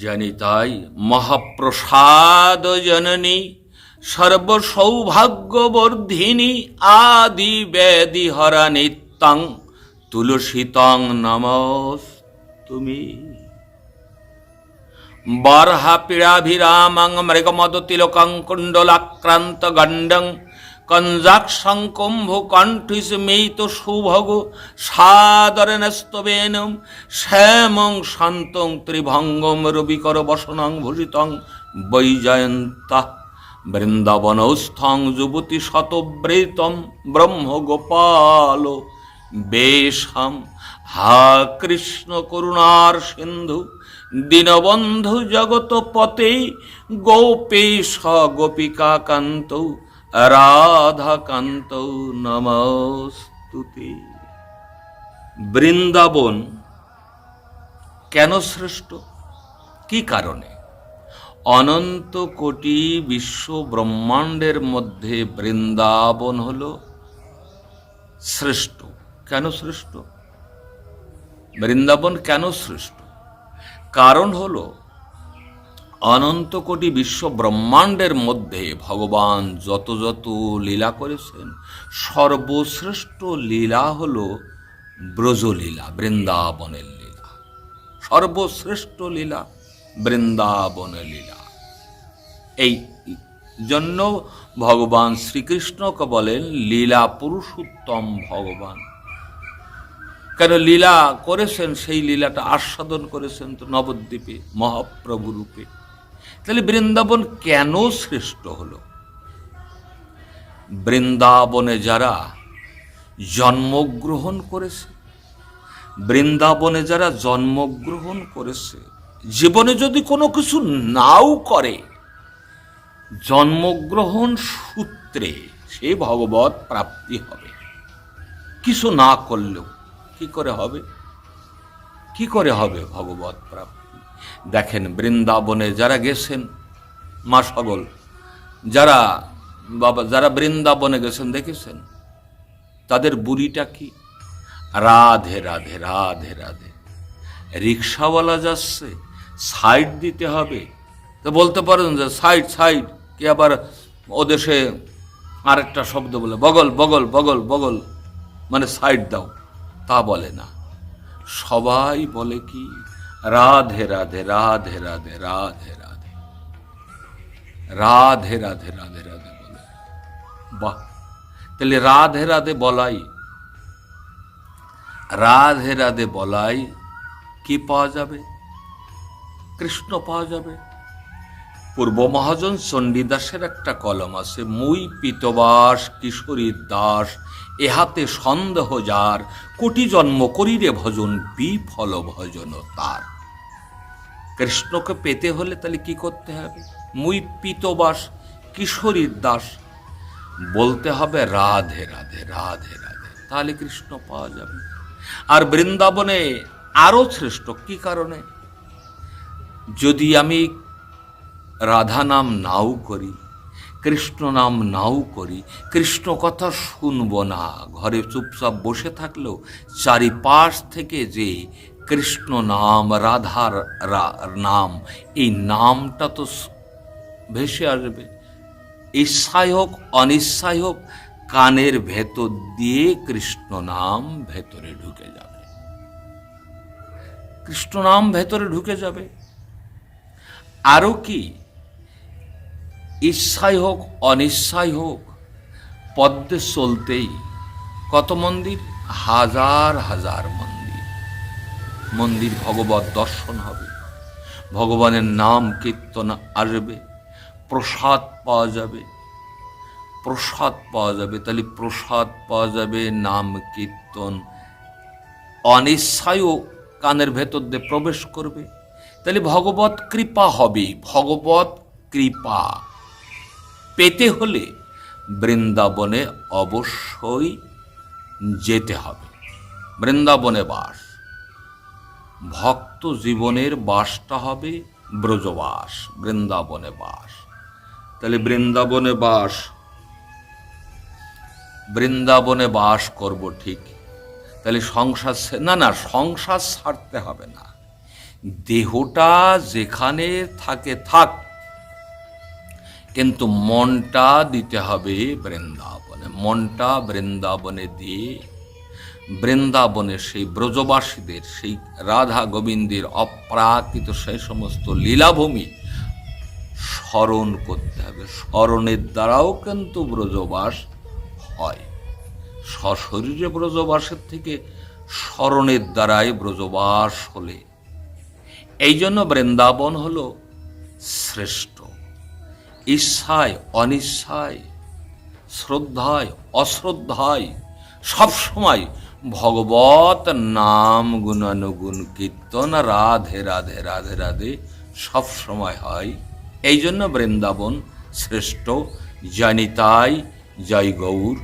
জানি তাই মহাপ্রসাদ জননী, সর্বসৌভাগ্যবর্ধিনী আদি ব্যাধি হরা নিত্যং তুলসীতং নমস তুমি বর্হা পীড়াভিরামং মৃগমদ তিলকং কুণ্ডলাক্রান্ত গণ্ডং কঞ্জাক্ষং কুম্ভ কণ্ঠিস্মিত সুভগ সাদরেণ স্তবেন শ্যামং শান্তং ত্রিভঙ্গম রবিকর বসনং ভূষিতং বৈজয়ন্তঃ। বৃন্দাবনস্থং যুবতী ব্রহ্ম গোপাল বেশম। হা কৃষ্ণ করুণার সিন্ধু দীনবন্ধু জগৎপতে গোপেশ গোপিকা কান্ত রাধাকান্ত নমস্তুতে। বৃন্দাবন কেন শ্রেষ্ঠ? কি কারণে? অনন্ত কোটি বিশ্ব ব্রহ্মাণ্ডের মধ্যে বৃন্দাবন হল শ্রেষ্ঠ। কেন শ্রেষ্ঠ? বৃন্দাবন কেন শ্রেষ্ঠ? কারণ হল অনন্ত কোটি বিশ্ব ব্রহ্মাণ্ডের মধ্যে ভগবান যত যত লীলা করেছেন, সর্বশ্রেষ্ঠ লীলা হল ব্রজলীলা, বৃন্দাবনের লীলা। সর্বশ্রেষ্ঠ লীলা, বৃন্দাবনের লীলা। এই জন্য ভগবান শ্রীকৃষ্ণকে বলেন, লীলা পুরুষোত্তম ভগবান। কেন লীলা করেছেন? সেই লীলাটা আস্বাদন করেছেন তো নবদ্বীপে মহাপ্রভু রূপে তাহলে বৃন্দাবন কেন শ্রেষ্ঠ হলো? বৃন্দাবনে যারা জন্মগ্রহণ করেছে, বৃন্দাবনে যারা জন্মগ্রহণ করেছে, জীবনে যদি কোনো কিছু নাও করে, জন্মগ্রহণ সূত্রে সে ভগবত প্রাপ্তি হবে। কিছু না করলেও কি করে হবে? কি করে হবে ভগবত প্রাপ্তি? দেখেন বৃন্দাবনে যারা গেছেন, মা সকল, যারা বাবা, যারা বৃন্দাবনে গেছেন, দেখেছেন? তাদের বুড়িটা কি? রাধে রাধে রাধে রাধে। রিক্সাওয়ালা যাচ্ছে, সাইড দিতে হবে। তো বলতে পারেন যে সাইড সাইড, কি আবার ও দেশে আরেকটা শব্দ বলে, বগল বগল বগল বগল মানে সাইড দাও। তা বলে না। সবাই বলে কি? রাধে রাধে রাধে রাধে রাধে রাধে। রাধে রাধে রাধে রাধে বলে। বাহ। তাহলে রাধে রাধে বলাই। রাধে রাধে বলাই কি পাওয়া যাবে? কৃষ্ণ পাওয়া যাবে? পূর্ব মহাজন চণ্ডীদাসের একটা কলম আছে, মুই পিতবাস কিশোরীর দাস এহাতে সন্দেহ যার, কোটি জন্ম করিরে ভজন, বিফল ভজন তার। কৃষ্ণকে পেতে হলে তাহলে কি করতে হবে? মুই পিতবাস, কিশোরীর দাস। বলতে হবে, রাধে রাধে রাধে রাধে। তাহলে কৃষ্ণ পাওয়া যাবে। আর বৃন্দাবনে আরও শ্রেষ্ঠ, কি কারণে? যদি আমি রাধা নাম নাও করি কৃষ্ণ নাম নাও করি, কৃষ্ণ কথা শুনব না। ঘরে চুপচাপ বসে থাকলেও চারিপাশ থেকে যে কৃষ্ণ নাম, রাধার নাম, এই নামটা তো ভেসে আসবে। ইচ্ছাই হোক অনিচ্ছাই হোক, কানের ভেতর দিয়ে কৃষ্ণ নাম ভেতরে ঢুকে যাবে। কৃষ্ণ নাম ভেতরে ঢুকে যাবে। আরও কি? ইচ্ছাই হোক, অনিচ্ছাই হোক, পদ্মে চলতেই। কত মন্দির? হাজার হাজার মন্দির। মন্দির ভগবত দর্শন হবে। ভগবানের নাম কীর্তন আসবে। প্রসাদ পাওয়া যাবে। প্রসাদ পাওয়া যাবে। তাহলে প্রসাদ পাওয়া যাবে, নাম কীর্তন। অনিচ্ছায়ও কানের ভেতর দিয়ে প্রবেশ করবে। তাহলে ভগবত কৃপা হবে ভগবত কৃপা। পেতে হলে বৃন্দাবনে অবশ্যই যেতে হবে। বৃন্দাবনে বাস। ভক্ত জীবনের বাসটা হবে ব্রজবাস, বৃন্দাবনে বাস। তাহলে বৃন্দাবনে বাস বৃন্দাবনে বাস করব ঠিক। তাহলে সংসার না না, সংসার ছাড়তে হবে না। দেহটা যেখানে থাকে, থাক। কিন্তু মনটা দিতে হবে বৃন্দাবনে। মনটা বৃন্দাবনে দিয়ে বৃন্দাবনে সেই ব্রজবাসীদের, সেই রাধা গোবিন্দের অপ্রাকৃত সেই সমস্ত লীলাভূমি স্মরণ করতে হবে। স্মরণের দ্বারাও কিন্তু ব্রজবাস হয়। সশরীরে ব্রজবাসের থেকে স্মরণের দ্বারাই ব্রজবাস হলে। এই জন্য বৃন্দাবন হল শ্রেষ্ঠ। ইচ্ছায় অনিচ্ছায় শ্রদ্ধায়, অশ্রদ্ধায়, সবসময় ভগবত নাম গুণানুগুণ কীর্তন, রাধে রাধে রাধে রাধে সব সময় হয়। এই জন্য বৃন্দাবন শ্রেষ্ঠ। জানিতাই জয় গৌর।